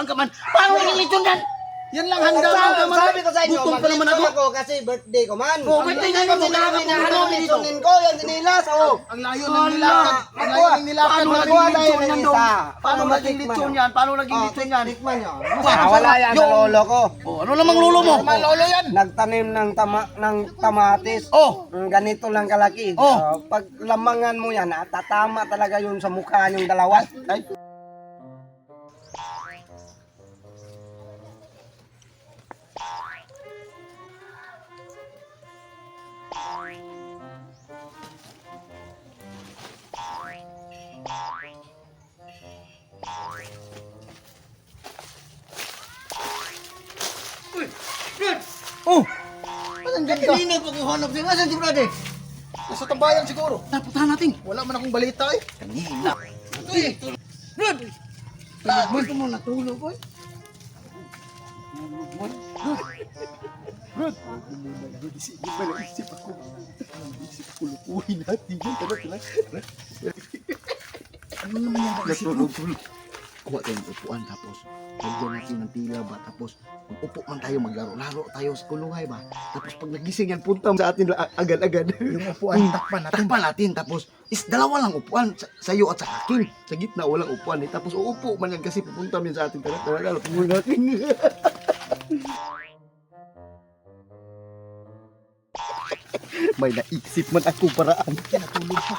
upuan ka man. Paano mo lilitsyon yan? Yan lang handa Sabi, ka man. sabi ko sa inyo, Gutom pa naman ako. ako kasi birthday ko man. Oh, birthday Hindi nga ko mo, sinabi na ano, dito. litsunin ko, yan dinilas, oh. Ang layo ng Ala, nilakan. Ang layo ng nilakan. Paano Walang magkuha litsyon tayo ng yan doon. Paano naging yun? yan? Paano naging Oh, litsyon yan? tikman. Sarap, Wala yan Yung- lolo ko. Oh, ano namang lulo mo? Naman lolo yan. Nagtanim ng tama ng kamatis. Oh. Ganito lang kalaki. Oh. Pag lamangan mo yan, ah, tatama talaga yun sa mukha yung dalawa. Ay. Oh, Asan dyan ka? kanina pa ko hanap siya. Nasaan si Brad eh? Nasa tambayan siguro. Napuntahan natin. Wala man akong balita eh. Kanina. Uy, Brad! Ah, gusto mo natulog ko eh. Ano naman yan? Natulog, tulog. Kuha tayong upuan tapos lagyan natin ng tila ba? Tapos upo man tayo maglaro-laro tayo sa kulungan ba? Tapos pag nagising yan punta sa atin agad-agad. Yung upuan, takpan natin. takpan natin. Tapos is dalawa lang upuan sa, sa iyo at sa akin. Sa gitna walang upuan eh. Tapos uupo man yan kasi pupunta man sa atin. Talaga talaga pupunta natin. May naisip man ako paraan. Natulog pa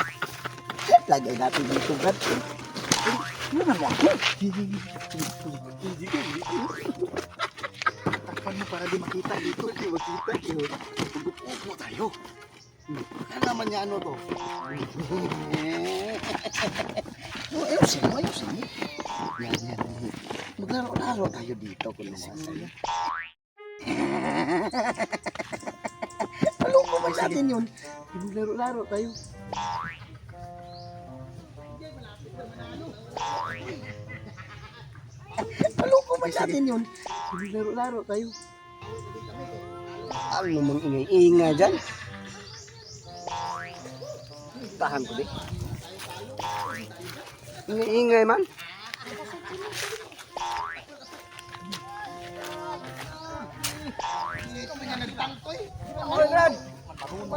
lagay natin dito brad ano na mo ako takpan mo para di makita dito di makita upo tayo ano naman niya ano to Oh, ayusin mo, ayusin mo. Yan, yan. Maglaro-laro tayo dito kung naman. Malungko ba sa atin yun? Maglaro-laro tayo. Malungko ba sa atin yun? Maglaro-laro tayo. Ano namang ingay-ingay dyan? Tahan ko di. Ingay-ingay man.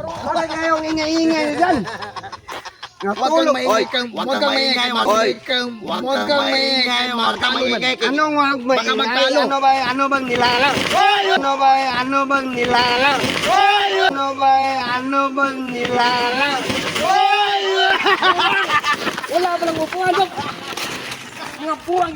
Bakit kayong ingay-ingay dyan? Huwag kang maingay kang, Huwag huwag kang maingay, huwag kang, Huwag huwag maingay, huwag kang maingay. Anong wag maingay? Ano ba, ano bang nilalang? Ano ba, ano bang nilalang? Ano ba, ano bang nilalang? Wala pa lang upuan. Mga puwang.